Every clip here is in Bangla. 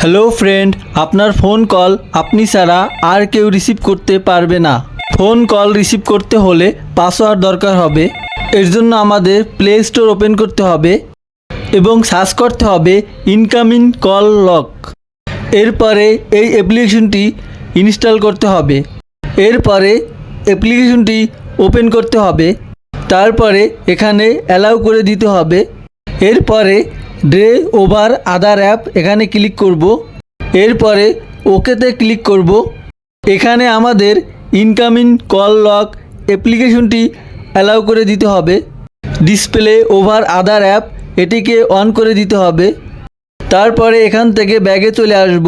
হ্যালো ফ্রেন্ড, আপনার ফোন কল আপনি ছাড়া আর কেউ রিসিভ করতে পারবে না। ফোন কল রিসিভ করতে হলে পাসওয়ার্ড দরকার হবে। এর জন্য আমাদের প্লে স্টোর ওপেন করতে হবে এবং সার্চ করতে হবে ইনকামিং কল লক এরপরে এই অ্যাপ্লিকেশনটি ইনস্টল করতে হবে। এরপরে অ্যাপ্লিকেশনটি ওপেন করতে হবে। তারপরে এখানে অ্যালাউ করে দিতে হবে। এরপরে ড্রে ওভার আদার অ্যাপ এখানে ক্লিক করব। এরপরে ওকেতে ক্লিক করব। এখানে আমাদের ইনকামিং কল লক অ্যাপ্লিকেশনটি অ্যালাউ করে দিতে হবে। ডিসপ্লে ওভার আদার অ্যাপ এটিকে অন করে দিতে হবে। তারপরে এখান থেকে ব্যাগে চলে আসব।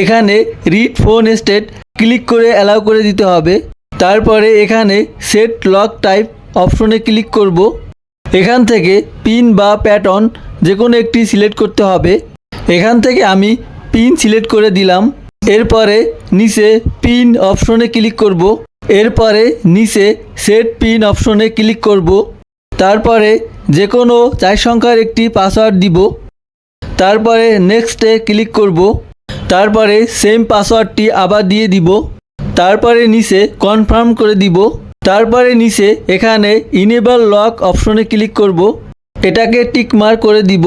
এখানে রিড ফোন স্টেট ক্লিক করে অ্যালাউ করে দিতে হবে। তারপরে এখানে সেট লক টাইপ অপশনে ক্লিক করব। এখান থেকে পিন বা প্যাটার্ন যে কোনো একটি সিলেক্ট করতে হবে। এখান থেকে আমি পিন সিলেক্ট করে দিলাম। এরপরে নিচে পিন অপশনে ক্লিক করব। এরপরে নিচে সেট পিন অপশনে ক্লিক করব। তারপরে যে কোনো চার সংখ্যার একটি পাসওয়ার্ড দিব। তারপরে নেক্সটে ক্লিক করব। তারপরে সেম পাসওয়ার্ডটি আবার দিয়ে দিব। তারপরে নিচে কনফার্ম করে দিব। তারপরে নিচে এখানে ইনেবল লক অপশনে ক্লিক করব। এটাকে টিকমার করে দিব।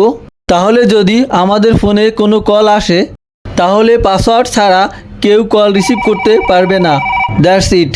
তাহলে যদি আমাদের ফোনে কোনো কল আসে, তাহলে পাসওয়ার্ড ছাড়া কেউ কল রিসিভ করতে পারবে না। That's it.